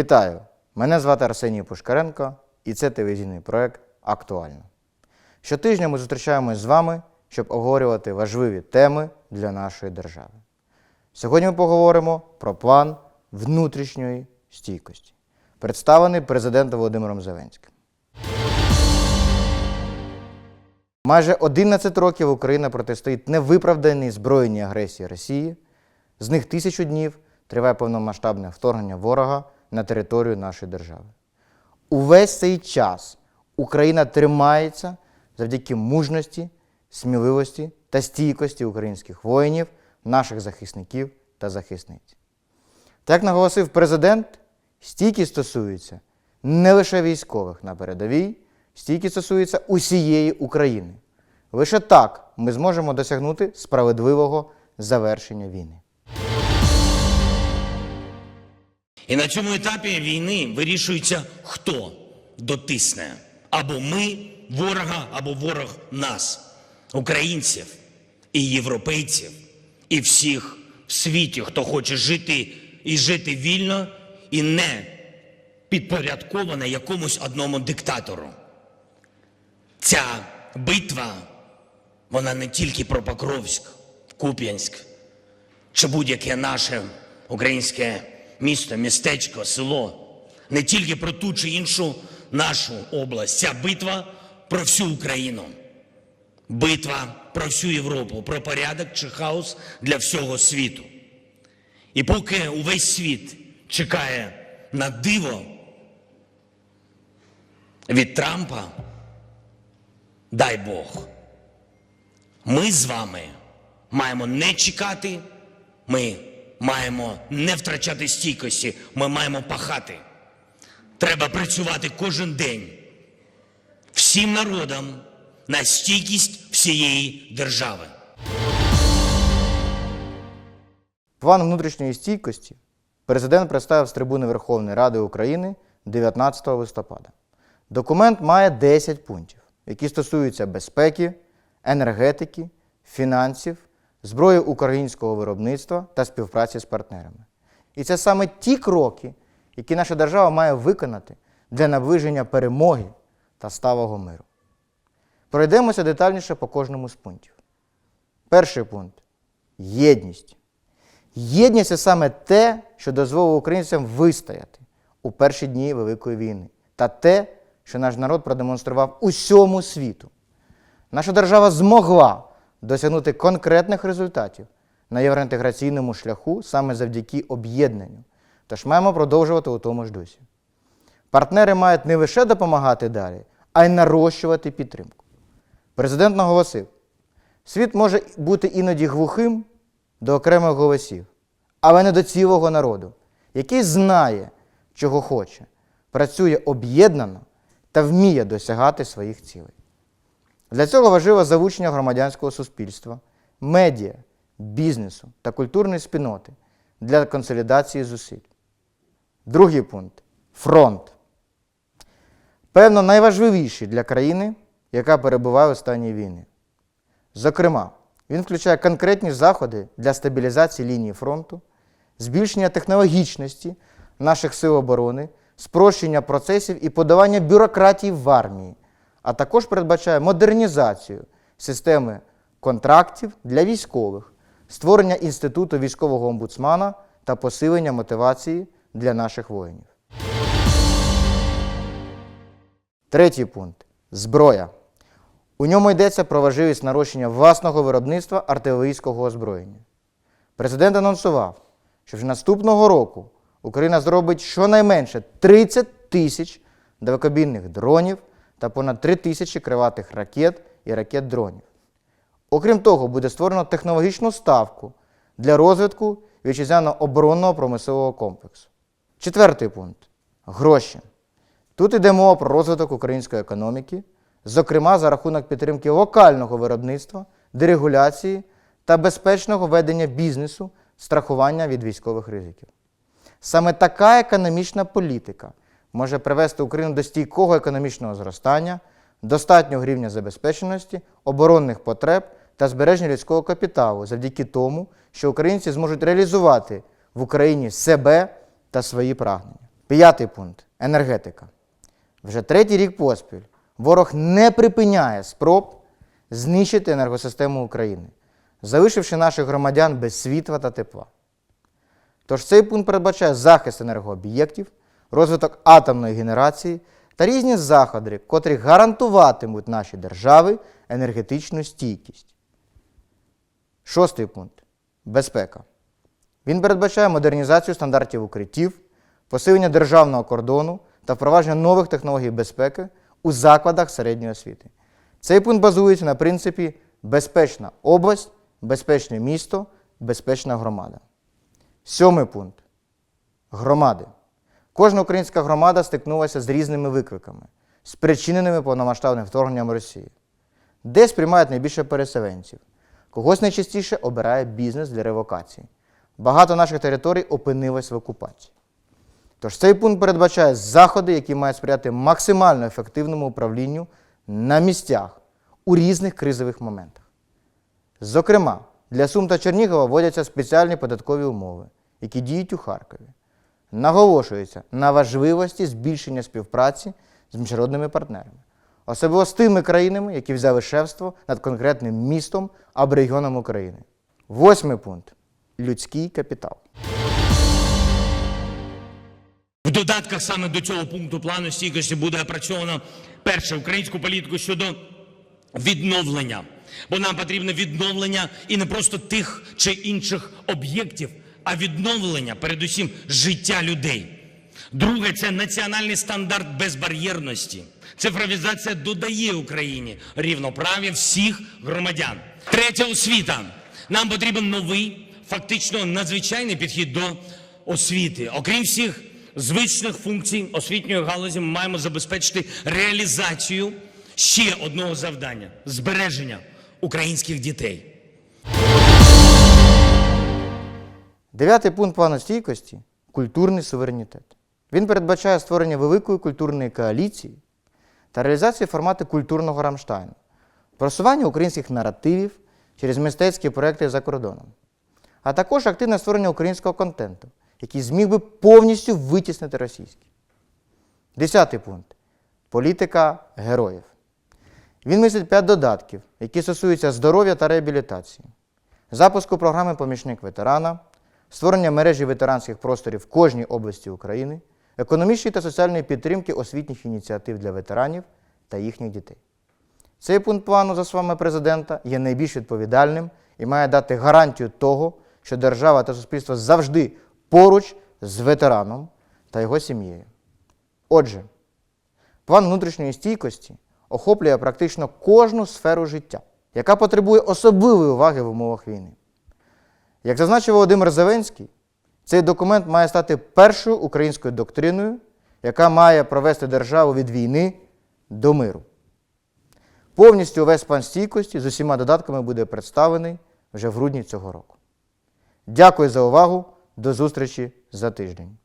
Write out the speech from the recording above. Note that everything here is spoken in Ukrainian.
Вітаю! Мене звати Арсеній Пушкаренко і це телевізійний проект Актуально. Щотижня ми зустрічаємось з вами, щоб обговорювати важливі теми для нашої держави. Сьогодні ми поговоримо про план внутрішньої стійкості, представлений президентом Володимиром Зеленським. Майже 11 років Україна протистоїть невиправданій збройній агресії Росії. З них тисячу днів триває повномасштабне вторгнення ворога на територію нашої держави. Увесь цей час Україна тримається завдяки мужності, сміливості та стійкості українських воїнів, наших захисників та захисниць. Так наголосив президент, стійкість стосується не лише військових на передовій, стійкість стосується усієї України. Лише так ми зможемо досягнути справедливого завершення війни. І на цьому етапі війни вирішується, хто дотисне. Або ми ворога, або ворог нас, українців і європейців, і всіх в світі, хто хоче жити і жити вільно, і не підпорядковано якомусь одному диктатору. Ця битва, вона не тільки про Покровськ, Куп'янськ, чи будь-яке наше українське місто, містечко, село, не тільки про ту чи іншу нашу область. Ця битва про всю Україну. Битва про всю Європу, про порядок чи хаос для всього світу. І поки увесь світ чекає на диво від Трампа, дай Бог. Ми з вами маємо не чекати, ми маємо не втрачати стійкості, ми маємо пахати. Треба працювати кожен день всім народам на стійкість всієї держави. План внутрішньої стійкості президент представив з трибуни Верховної Ради України 19 листопада. Документ має 10 пунктів, які стосуються безпеки, енергетики, фінансів, зброї українського виробництва та співпраці з партнерами. І це саме ті кроки, які наша держава має виконати для наближення перемоги та сталого миру. Пройдемося детальніше по кожному з пунктів. Перший пункт єдність. Єдність це саме те, що дозволило українцям вистояти у перші дні Великої війни, та те, що наш народ продемонстрував усьому світу. Наша держава змогла досягнути конкретних результатів на євроінтеграційному шляху саме завдяки об'єднанню. Тож маємо продовжувати у тому ж дусі. Партнери мають не лише допомагати далі, а й нарощувати підтримку. Президент наголосив, світ може бути іноді глухим до окремих голосів, але не до цілого народу, який знає, чого хоче, працює об'єднано та вміє досягати своїх цілей. Для цього важливо залучення громадянського суспільства, медіа, бізнесу та культурної спільноти для консолідації зусиль. Другий пункт фронт. Певно, найважливіший для країни, яка перебуває у стані війни. Зокрема, він включає конкретні заходи для стабілізації лінії фронту, збільшення технологічності наших сил оборони, спрощення процесів і подавання бюрократії в армії, а також передбачає модернізацію системи контрактів для військових, створення інституту військового омбудсмана та посилення мотивації для наших воїнів. Третій пункт зброя. У ньому йдеться про важливість нарощення власного виробництва артилерійського озброєння. Президент анонсував, що вже наступного року Україна зробить щонайменше 30 тисяч далекобійних дронів та понад 3 тисячі криватих ракет і ракет-дронів. Окрім того, буде створено технологічну ставку для розвитку вітчизняного оборонного промислового комплексу. Четвертий пункт гроші. Тут йде мова про розвиток української економіки, зокрема за рахунок підтримки локального виробництва, дерегуляції та безпечного ведення бізнесу, страхування від військових ризиків. Саме така економічна політика може привести Україну до стійкого економічного зростання, достатнього рівня забезпеченості, оборонних потреб та збереження людського капіталу завдяки тому, що українці зможуть реалізувати в Україні себе та свої прагнення. П'ятий пункт енергетика. Вже третій рік поспіль ворог не припиняє спроб знищити енергосистему України, залишивши наших громадян без світла та тепла. Тож цей пункт передбачає захист енергооб'єктів, розвиток атомної генерації та різні заходи, котрі гарантуватимуть нашій державі енергетичну стійкість. Шостий пункт безпека. Він передбачає модернізацію стандартів укриттів, посилення державного кордону та впровадження нових технологій безпеки у закладах середньої освіти. Цей пункт базується на принципі безпечна область, безпечне місто, безпечна громада. Сьомий пункт громади. Кожна українська громада стикнулася з різними викликами, спричиненими повномасштабним вторгненням Росії. Десь приймають найбільше переселенців, когось найчастіше обирає бізнес для ревокації. Багато наших територій опинилось в окупації. Тож цей пункт передбачає заходи, які мають сприяти максимально ефективному управлінню на місцях у різних кризових моментах. Зокрема, для Сум та Чернігова вводяться спеціальні податкові умови, які діють у Харкові. Наголошується на важливості збільшення співпраці з міжнародними партнерами, особливо з тими країнами, які взяли шефство над конкретним містом або регіоном України. Восьмий пункт людський капітал. В додатках саме до цього пункту плану стійкості буде опрацьовано перше українську політику щодо відновлення. Бо нам потрібне відновлення і не просто тих чи інших об'єктів, а відновлення, передусім, життя людей. Друге це національний стандарт безбар'єрності. Цифровізація додає Україні рівноправ'я всіх громадян. Третя освіта. Нам потрібен новий, фактично надзвичайний підхід до освіти. Окрім всіх звичних функцій освітньої галузі, ми маємо забезпечити реалізацію ще одного завдання збереження українських дітей. Дев'ятий пункт плану стійкості культурний суверенітет. Він передбачає створення великої культурної коаліції та реалізацію формату культурного Рамштайну, просування українських наративів через мистецькі проекти за кордоном, а також активне створення українського контенту, який зміг би повністю витіснити російський. Десятий пункт політика героїв. Він містить п'ять додатків, які стосуються здоров'я та реабілітації, запуску програми Помічник ветерана, створення мережі ветеранських просторів в кожній області України, економічної та соціальної підтримки освітніх ініціатив для ветеранів та їхніх дітей. Цей пункт плану, за словами президента, є найбільш відповідальним і має дати гарантію того, що держава та суспільство завжди поруч з ветераном та його сім'єю. Отже, план внутрішньої стійкості охоплює практично кожну сферу життя, яка потребує особливої уваги в умовах війни. Як зазначив Володимир Зеленський, цей документ має стати першою українською доктриною, яка має провести державу від війни до миру. Повністю увесь план стійкості з усіма додатками буде представлений вже в грудні цього року. Дякую за увагу. До зустрічі за тиждень.